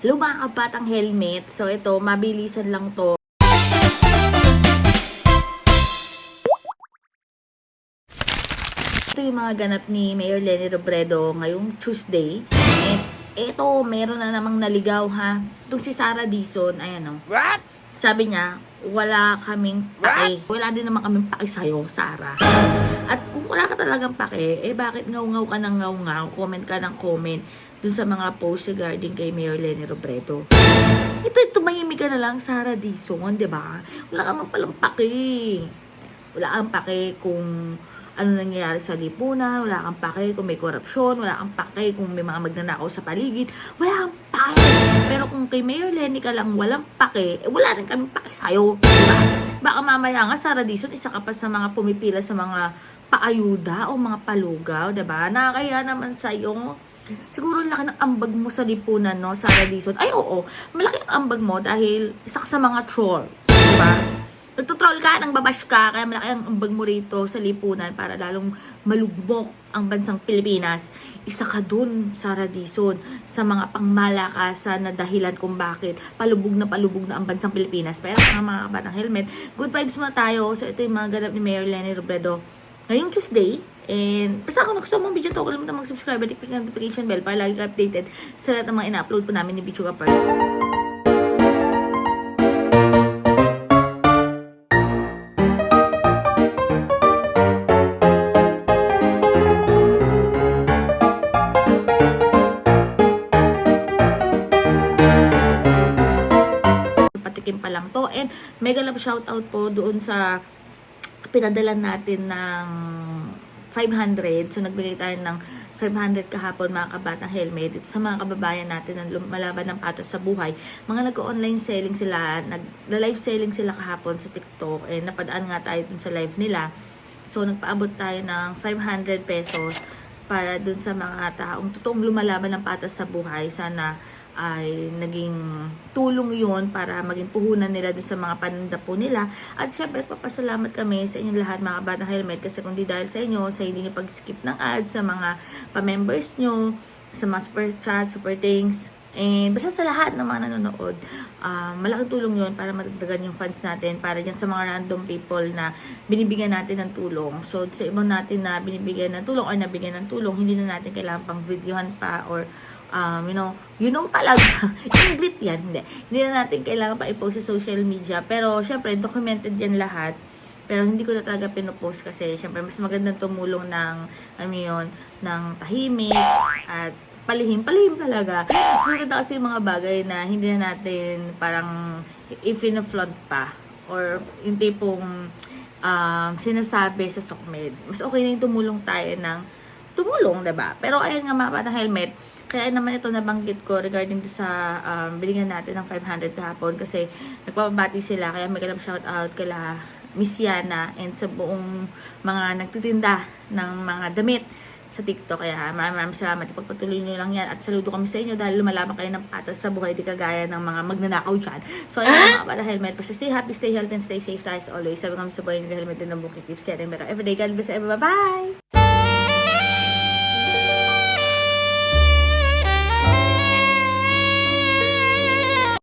Hello mga kabatang helmet. So ito, mabilisan lang to. Ito yung mga ganap ni Mayor Lenny Robredo ngayong Tuesday. And ito, meron na namang naligaw ha. Itong si Sarah Dizon, ayan o. What? Sabi niya, wala kaming pake. Wala din naman kaming pake sa'yo, Sarah. At kung wala ka talagang pake, eh bakit ngaw-ngaw ka ng ngaw-ngaw, comment ka ng comment dun sa mga posts regarding kay Mayor Lenny Robredo. Ito, tumahimik ka na lang, Sarah Dizon, di ba? Wala ka palang. Wala kang pake kung ano nangyayari sa lipunan, wala kang pake kung may korupsyon, wala kang pake kung may mga magnanakaw sa paligid, wala kang pake. Pero kung kay Mayor Lenny ka lang walang pake, eh wala rin kami pake sa'yo. Diba? Baka mamaya nga, Sarah Dizon, isa ka pa sa mga pumipila sa mga paayuda o mga palugaw, diba? Nakakaya naman sa'yo. Siguro laki ng ambag mo sa lipunan, no, Sarah Dizon. Ay, oo. Malaki ang ambag mo dahil isa ka sa mga troll. Diba? Nagtutroll ka, nang babash ka, kaya malaki ang ambag mo rito sa lipunan para lalong malugmok ang bansang Pilipinas. Isa ka dun, Sarah Dizon, sa mga pangmalakasan na dahilan kung bakit palubog na palubog na ang bansang Pilipinas. Pero mga mga kabatang helmet, good vibes muna tayo. So ito yung mga ganap ni Mayor Lenny Robredo ngayong Tuesday. And basta kung gusto mong video to, kalimutan mag-subscribe at i-click ang notification bell para lagi ka updated sa lahat ng mga ina-upload po namin ni Bichuga Pars. patikim pa lang to. And mega love shoutout po doon sa pinadala natin ng 500. So, nagbigay tayo ng 500 kahapon mga kabatang helmet sa mga kababayan natin na lumalaban ng patos sa buhay. Mga nag-online selling sila, nag-live selling sila kahapon sa TikTok and napadaan nga tayo dun sa live nila. So, nagpaabot tayo ng 500 pesos para dun sa mga taong totoong lumalaban ng patas sa buhay. Sana ay naging tulong yun para maging puhunan nila dun sa mga pananda po nila. At syempre, papasalamat kami sa inyong lahat mga kabata helmet kasi kung di dahil sa inyo, sa hindi nyo pag-skip ng ads, sa mga pa-members nyo, sa mga super chat, super thanks, and basta sa lahat ng mga nanonood, ah, malaking tulong yun para madagdagan yung funds natin para dyan sa mga random people na binibigyan natin ng tulong. So, sa ibang natin na binibigyan ng tulong or nabigyan ng tulong, hindi na natin kailangan pang videohan pa or um, you know, you know talaga, inglit yan, hindi. Hindi na natin kailangan pa i-post sa social media. Pero, syempre, documented yan lahat. Pero hindi ko na talaga pinopost kasi syempre mas magandang tumulong ng, ano yun, ng tahimik at palihim, palihim talaga. Maganda kasi yung mga bagay na hindi na natin parang if-in-flaunt pa. Or yung tipong um, sinasabi sa SOCMED. Mas okay na yung tumulong tayo ng tumulong, 'di ba? Pero ayun nga mga bata helmet, kaya naman ito nabanggit ko regarding sa um, bilingan natin ng 500 kahapon kasi nagpapabati sila kaya may kalam shout out kala Miss Yana and sa buong mga nagtitinda ng mga damit sa TikTok. Kaya maraming maraming salamat. Ipagpatuloy nyo lang yan. At saludo kami sa inyo dahil lumalaman kayo ng patas sa buhay. Di kagaya ng mga magnanakaw dyan. So, ayun mga para helmet. Basta stay happy, stay healthy, and stay safe tayo as always. Sabi kami sa buhay ng helmet din ng bukit. Keeps getting better every day. God bless everyone. Bye!